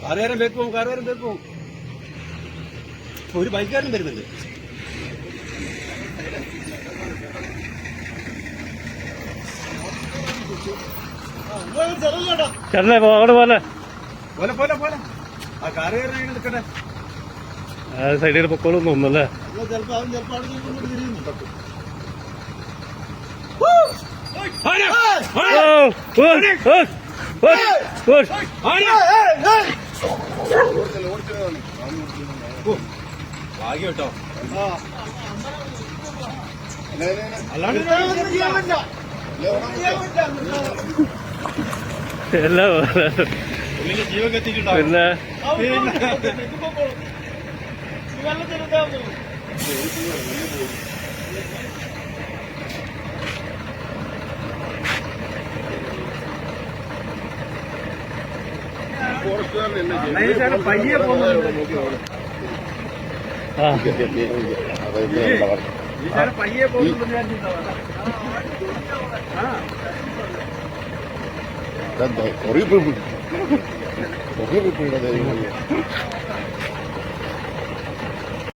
കാറുകാരൻ bake പോകും കാറുകാരൻ bake. പോകും ഒരു ബൈക്കുകാരൻ വരുന്നുണ്ട്. ചേട്ടനെ പോ അവിടെ പോലെ പോലെ പോലെ പോലെ ആ കാറുകാരൻ ഇങ്ങനെ നിൽക്കട്ടെ സൈഡിൽ പൊക്കോളും തോന്നുന്നല്ലേ ചിലപ്പോ അവൻ ചിലപ്പോ അവിടെ നിന്ന് ഇങ്ങോട്ട് തിരിയുന്നു ഭാഗ്യം കേട്ടോ അല്ലാണ്ട് ചെയ്യാൻ പറ്റില്ല പയ്യെ പോകുന്നു. കത്തിയിട്ടുണ്ടാവും പിന്നെ പയ്യെ പോകുന്നുണ്ട് ആ ഈശാനെ പയ്യെ പോകുന്നുണ്ട് ഞാൻ Horrible. Horrible.